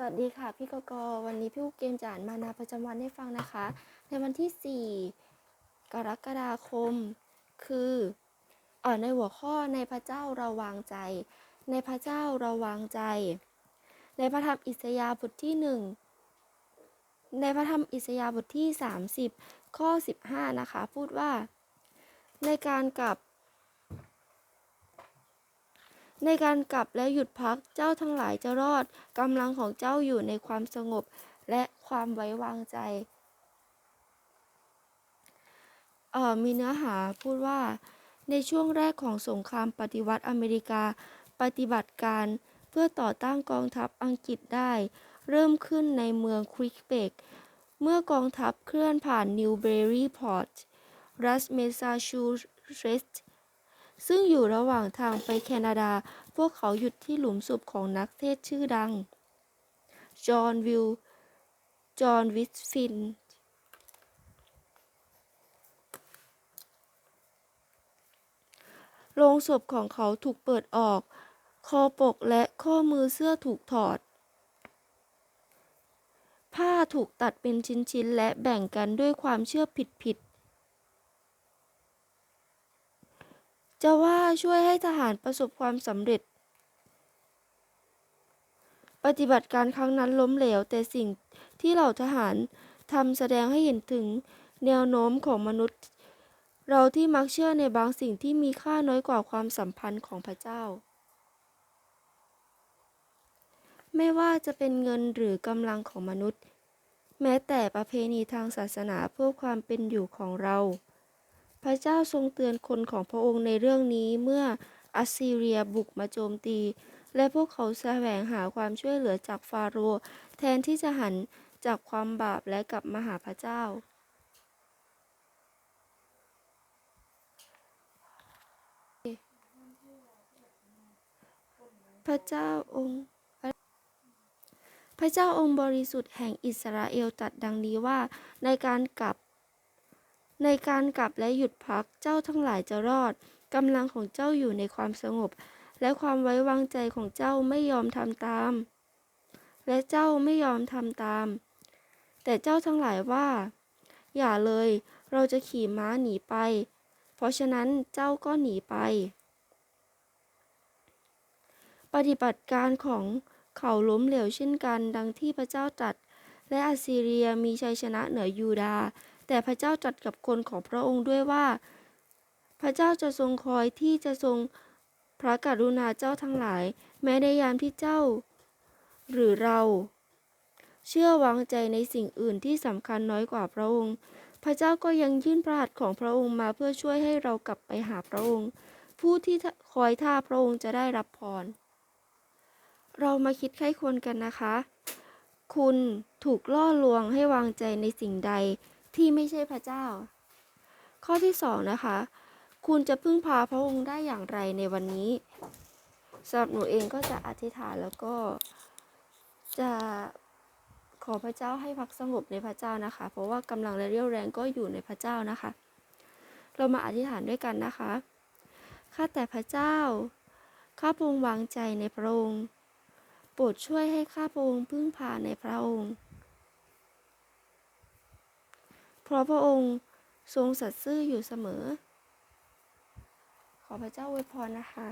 สวัสดีค่ะพี่กกวันนี้พี่อุเกมจะอ่านมานาประจำวันให้ฟังนะคะ ในวันที่ 4 กรกฎาคม คืออ่อในหัวข้อในพระเจ้าเราวางใจ ในพระเจ้าเราวางใจ ในพระธรรมอิสยาห์บทที่ 1 ในพระธรรมอิสยาห์บทที่ 30 ข้อ 15 นะคะ พูดว่า ในการกลับ ในการกลับและหยุดพักเจ้าทั้งหลายจะรอดกำลังของเจ้าอยู่ในความสงบและความไว้วางใจออมีเนื้อหาพูดว่าในช่วงแรกของสงครามปฏิวัติอเมริกา ปฏิบัติการเพื่อต่อต้านกองทัพอังกฤษได้ เริ่มขึ้นในเมืองควิกเบกเมื่อกองทัพเคลื่อนผ่านนิวเบอรีพอร์ตรัฐเมซาชูเซตส์ ซึ่งอยู่ระหว่างทางไปแคนาดา พวกเขาหยุดที่หลุมศพของนักเทศชื่อดัง จอห์นวิล จอห์นวิสฟินโลงศพของเขาถูกเปิดออก คอปกและข้อมือเสื้อถูกถอด ผ้าถูกตัดเป็นชิ้นๆ และแบ่งกันด้วยความเชื่อผิดๆ จะว่าช่วยให้ทหารประสบความสำเร็จ ปฏิบัติการครั้งนั้นล้มเหลว แต่สิ่งที่เหล่าทหารทำแสดงให้เห็นถึงแนวโน้มของมนุษย์ เราที่มักเชื่อในบางสิ่งที่มีค่าน้อยกว่าความสัมพันธ์ของพระเจ้า ไม่ว่าจะเป็นเงินหรือกำลังของมนุษย์ แม้แต่ประเพณีทางศาสนาเพื่อความเป็นอยู่ของเรา พระเจ้าทรงเตือนคนของพระองค์ในเรื่องนี้เมื่ออัสซีเรียบุกมาโจมตี และพวกเขาแสวงหาความช่วยเหลือจากฟาโรห์แทนที่จะหันจากความบาปและกลับมาหาพระเจ้า พระเจ้าองค์พระเจ้าองค์บริสุทธิ์แห่งอิสราเอลตรัสดังนี้ว่าในการกลับ ในการกลับและหยุดพักเจ้าทั้งหลายจะรอดกำลังของเจ้าอยู่ในความสงบ และความไว้วางใจของเจ้าไม่ยอมทำตาม และเจ้าไม่ยอมทำตาม แต่เจ้าทั้งหลายว่า อย่าเลย เราจะขี่ม้าหนีไป เพราะฉะนั้นเจ้าก็หนีไป ปฏิบัติการของเขาล้มเหลวเช่นกัน ดังที่พระเจ้าตรัสและอัสซีเรียมีชัยชนะเหนือยูดา แต่พระเจ้าตรัสกับคนของพระองค์ด้วยว่า พระเจ้าจะทรงคอยที่จะทรงพระกรุณาเจ้าทั้งหลาย แม้ในยามที่เจ้า หรือเรา เชื่อวางใจในสิ่งอื่นที่สำคัญน้อยกว่าพระองค์ พระเจ้าก็ยังยื่นพระหัตถ์ของพระองค์มาเพื่อช่วยให้เรากลับไปหาพระองค์ ผู้ที่คอยท่าพระองค์จะได้รับพร เรามาคิดไข้ควรกันนะคะ คุณถูกล่อลวงให้วางใจในสิ่งใด ที่ไม่ใช่พระเจ้า ข้อที่สองนะคะ คุณจะพึ่งพาพระองค์ได้อย่างไรในวันนี้สำหรับหนูเองก็จะอธิษฐานแล้วก็จะขอพระเจ้าให้พักสงบในพระเจ้านะคะ เพราะว่ากำลังและเรี่ยวแรงก็อยู่ในพระเจ้านะคะ เรามาอธิษฐานด้วยกันนะคะข้าแต่พระเจ้าข้าพงวางใจในพระองค์โปรดช่วยให้ข้าพงพึ่งพาในพระองค์ เพราะพระองค์ทรงสัตย์ซื่ออยู่เสมอ ขอพระเจ้าอวยพรนะคะ